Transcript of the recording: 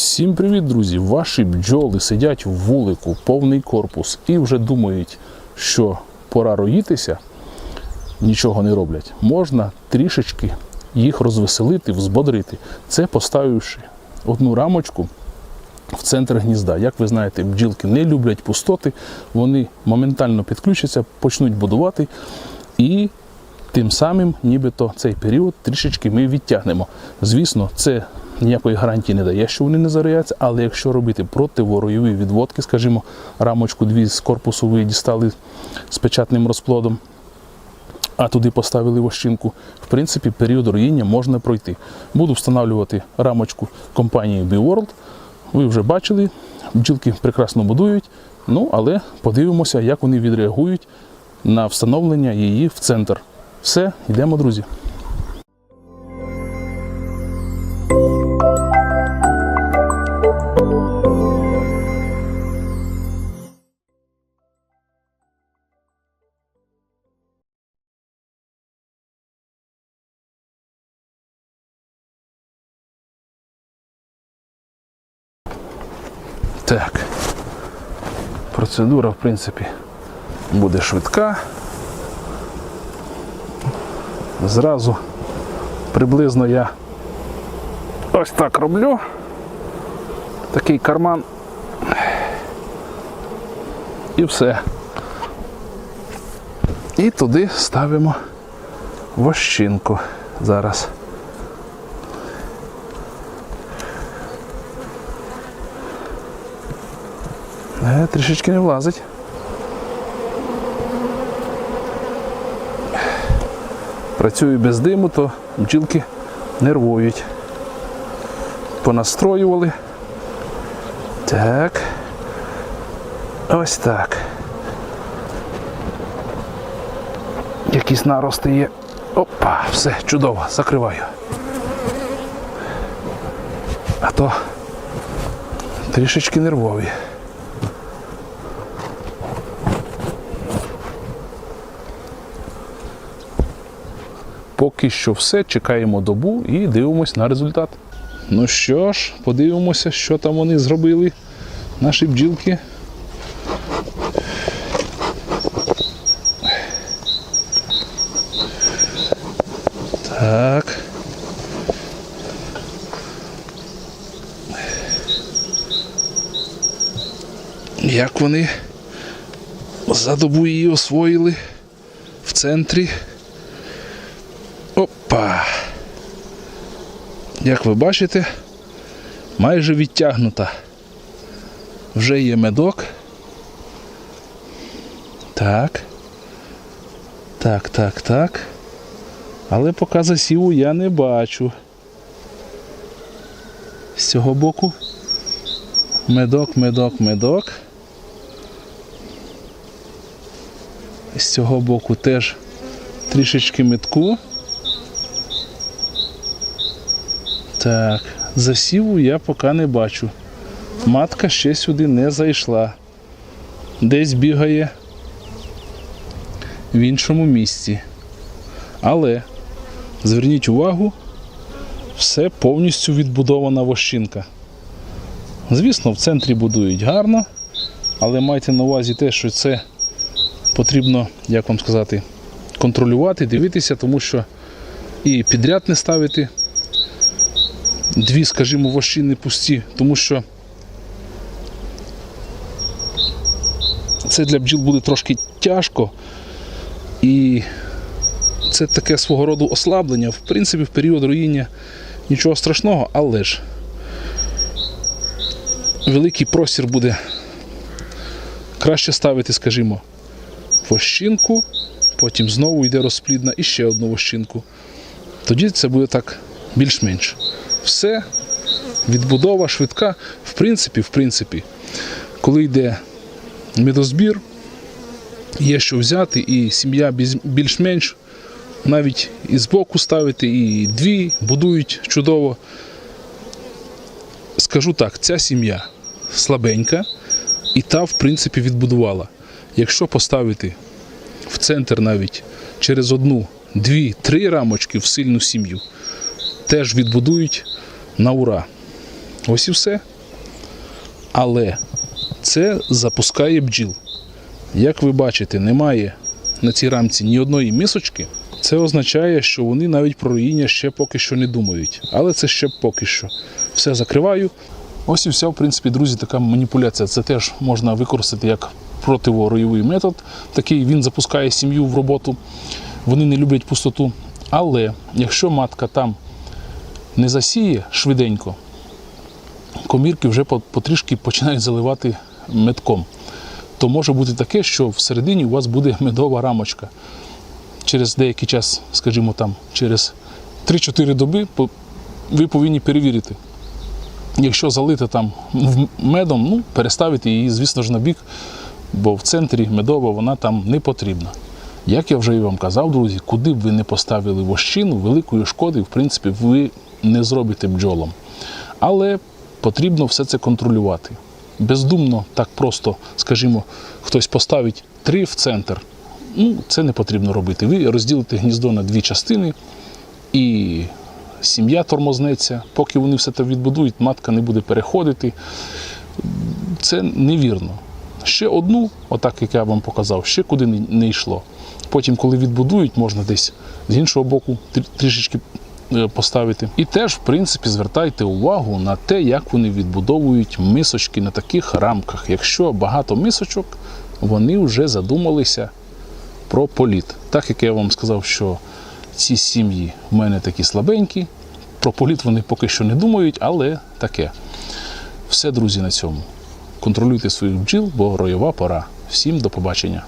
Всім привіт, друзі! Ваші бджоли сидять в вулику, повний корпус, і вже думають, що пора роїтися, нічого не роблять. Можна трішечки їх розвеселити, взбодрити. Це поставивши одну рамочку в центр гнізда. Як ви знаєте, бджілки не люблять пустоти, вони моментально підключаться, почнуть будувати і тим самим, нібито цей період трішечки ми відтягнемо. Звісно, це ніякої гарантії не дає, що вони не зарояться, але якщо робити противоройові відводки, скажімо, рамочку дві з корпусу ви дістали з печатним розплодом, а туди поставили вощинку, в принципі, період роїння можна пройти. Буду встановлювати рамочку компанії BeWorld. Ви вже бачили, бджілки прекрасно будують, ну але подивимося, як вони відреагують на встановлення її в центр. Все, йдемо, друзі. Так. Процедура, в принципі, буде швидка. Зразу приблизно я ось так роблю. Такий карман. І все. І туди ставимо вощинку зараз. Е, трішечки не влазить. Працюю без диму, то бджілки нервують. Понастроювали. Так. Ось так. Якісь нарости є. Опа, все, чудово, закриваю. А то трішечки нервові. Поки що все, чекаємо добу і дивимось на результат. Ну що ж, подивимося, що там вони зробили, наші бджілки. Так. Як вони за добу її освоїли в центрі. Як ви бачите, майже відтягнута. Вже є медок. Так. Так, так, так. Але поки засіву я не бачу. З цього боку. Медок, медок, медок. З цього боку теж трішечки метку. Так, засіву я поки не бачу. Матка ще сюди не зайшла. Десь бігає в іншому місці. Але зверніть увагу, все повністю відбудована вощинка. Звісно, в центрі будують гарно, але майте на увазі те, що це потрібно, як вам сказати, контролювати, дивитися, тому що і підряд не ставити дві, скажімо, вощини пусті, тому що це для бджіл буде трошки тяжко і це таке свого роду ослаблення. В принципі, в період руїння нічого страшного, але ж великий простір буде краще ставити, скажімо, вощинку, потім знову йде розплідна і ще одну вощинку. Тоді це буде так більш-менш все, відбудова швидка. В принципі, в принципі, коли йде медозбір, є що взяти, і сім'я більш-менш навіть і збоку ставити, і дві будують чудово. Скажу так, ця сім'я слабенька, і та, в принципі, відбудувала. Якщо поставити в центр навіть через одну, дві, три рамочки в сильну сім'ю, теж відбудують на ура. Ось і все. Але це запускає бджіл. Як ви бачите, немає на цій рамці ні одної мисочки. Це означає, що вони навіть про роїння ще поки що не думають. Але це ще поки що. Все закриваю. Ось і вся, в принципі, друзі, така маніпуляція. Це теж можна використати як противоройовий метод. Такий він запускає сім'ю в роботу. Вони не люблять пустоту. Але якщо матка там не засіє швиденько, комірки вже потрішки починають заливати медком. То може бути таке, що всередині у вас буде медова рамочка. Через деякий час, скажімо там, через 3-4 доби ви повинні перевірити. Якщо залити там медом, ну, переставити її, звісно ж, на бік, бо в центрі медова вона там не потрібна. Як я вже і вам казав, друзі, куди б ви не поставили вощину, великої шкоди, в принципі, ви не зробите бджолам. Але потрібно все це контролювати. Бездумно, так просто, скажімо, хтось поставить три в центр. Ну, це не потрібно робити. Ви розділите гніздо на дві частини, і сім'я тормознеться. Поки вони все це відбудують, матка не буде переходити. Це невірно. Ще одну, отак як я вам показав, ще куди не, йшло. Потім, коли відбудують, можна десь з іншого боку трішечки поставити. І теж, в принципі, звертайте увагу на те, як вони відбудовують мисочки на таких рамках. Якщо багато мисочок, вони вже задумалися про політ. Так як я вам сказав, що ці сім'ї в мене такі слабенькі, про політ вони поки що не думають, але таке. Все, друзі, на цьому. Контролюйте своїх бджіл, бо роєва пора. Всім до побачення.